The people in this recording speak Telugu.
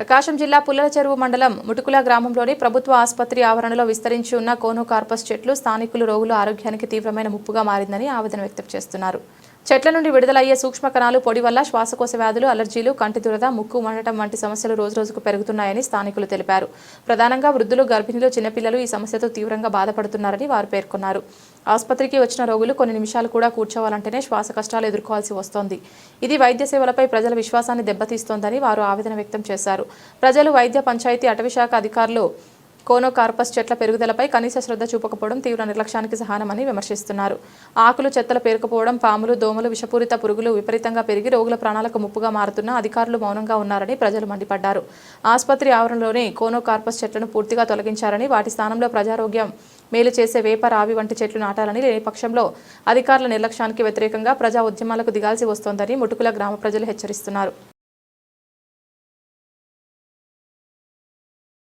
ప్రకాశం జిల్లా పుల్లల చెరువు మండలం ముటుకుల గ్రామంలోని ప్రభుత్వ ఆసుపత్రి ఆవరణలో విస్తరించి ఉన్న కోనోకార్పస్ చెట్లు స్థానికులు రోగుల ఆరోగ్యానికి తీవ్రమైన ముప్పుగా మారిందని ఆవేదన వ్యక్తం చేస్తున్నారు. చెట్ల నుండి విడుదలయ్యే సూక్ష్మ కణాలు పొడి వల్ల శ్వాసకోశ వ్యాధులు అలర్జీలు కంటి దురద ముక్కు మండటం వంటి సమస్యలు రోజురోజుకు పెరుగుతున్నాయని స్థానికులు తెలిపారు. ప్రధానంగా వృద్ధులు గర్భిణులు చిన్నపిల్లలు ఈ సమస్యతో తీవ్రంగా బాధపడుతున్నారని వారు పేర్కొన్నారు. ఆసుపత్రికి వచ్చిన రోగులు కొన్ని నిమిషాలు కూడా కూర్చోవాలంటేనే శ్వాస కష్టాలు ఎదుర్కోవాల్సి వస్తోంది. ఇది వైద్య సేవలపై ప్రజల విశ్వాసాన్ని దెబ్బతీస్తోందని వారు ఆవేదన వ్యక్తం చేశారు. ప్రజలు వైద్య పంచాయతీ అటవీశాఖ అధికారులు కోనోకార్పస్ చెట్ల పెరుగుదలపై కనీస శ్రద్ధ చూపకపోవడం తీవ్ర నిర్లక్ష్యానికి సహానమని విమర్శిస్తున్నారు. ఆకులు చెత్తలు పేరుకుపోవడం పాములు దోమలు విషపూరిత పురుగులు విపరీతంగా పెరిగి రోగుల ప్రాణాలకు ముప్పుగా మారుతున్న అధికారులు మౌనంగా ఉన్నారని ప్రజలు మండిపడ్డారు. ఆసుపత్రి ఆవరణలోనే కోనోకార్పస్ చెట్లను పూర్తిగా తొలగించారని వాటి స్థానంలో ప్రజారోగ్యం మేలు చేసే వేప రావి వంటి చెట్లు నాటాలని లేని పక్షంలో అధికారుల నిర్లక్ష్యానికి వ్యతిరేకంగా ప్రజా ఉద్యమాలకు దిగాల్సి వస్తోందని ముటుకుల గ్రామ ప్రజలు హెచ్చరిస్తున్నారు.